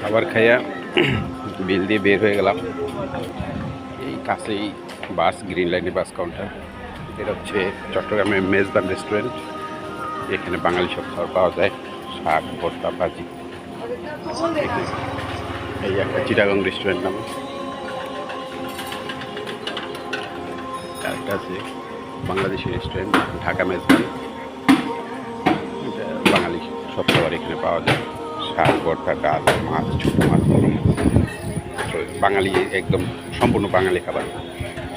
খাবার খাইয়া বিল দিয়ে বের হয়ে গেলাম। এই কাছেই বাস, গ্রিন লাইনের বাস কাউন্টার। এটা হচ্ছে চট্টগ্রামের মেজবান রেস্টুরেন্ট। এখানে বাঙালি সব খাবার পাওয়া যায়, শাক, ভর্তা, ভাজি। এই একটা চিটাগং রেস্টুরেন্ট নাম। আরেকটা আছে বাংলাদেশি রেস্টুরেন্ট, ঢাকা মেজবান। বাঙালি সব খাবার এখানে পাওয়া যায়। শাক ভর্তা ডাল মাছ ছোটো মাছ। মাছ বাঙালি একদম সম্পূর্ণ বাঙালি খাবার।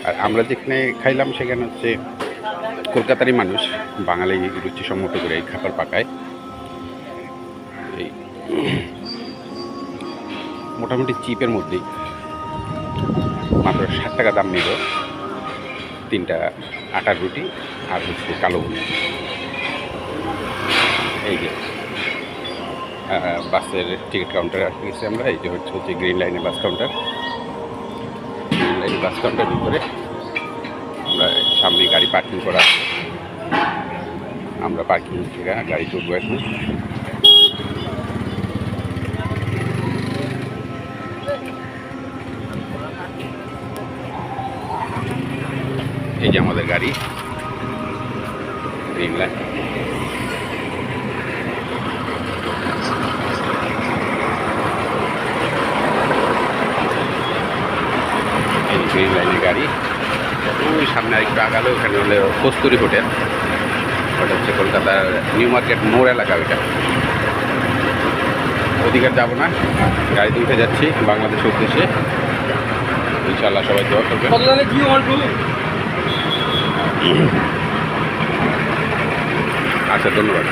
আর আমরা যেখানে খাইলাম সেখানে হচ্ছে কলকাতারই মানুষ, বাঙালি রুচিসম্মত করে এই খাবার পাকায়। এই মোটামুটি চিপের মধ্যেই। মাত্র ষাট টাকা দাম নিল। তিনটা আটার রুটি আর হচ্ছে কালো এই যে। বাসের টিকিট কাউন্টারে আসতে গেছি আমরা, এই যে হচ্ছে হচ্ছে গ্রিন লাইনের বাস কাউন্টার। গ্রিন লাইনের বাস কাউন্টার ভিতরে আমরা সামনে গাড়ি পার্কিং করা। আমরা পার্কিং থেকে গাড়ি তুলবো এখন। এই যে আমাদের গাড়ি, গ্রিন লাইন। এই লাইনের গাড়ি। ওই সামনে আরেকটু আগালে ওখানে হলে কস্তুরি হোটেল। ওটা হচ্ছে কলকাতার নিউ মার্কেট মোড় এলাকা ওইটা। ওদিকে যাব না গাড়িতে উঠে যাচ্ছি বাংলাদেশ উদ্দেশ্যে। ইনশাল্লাহ সবাই দোয়া করবেন। আচ্ছা ধন্যবাদ।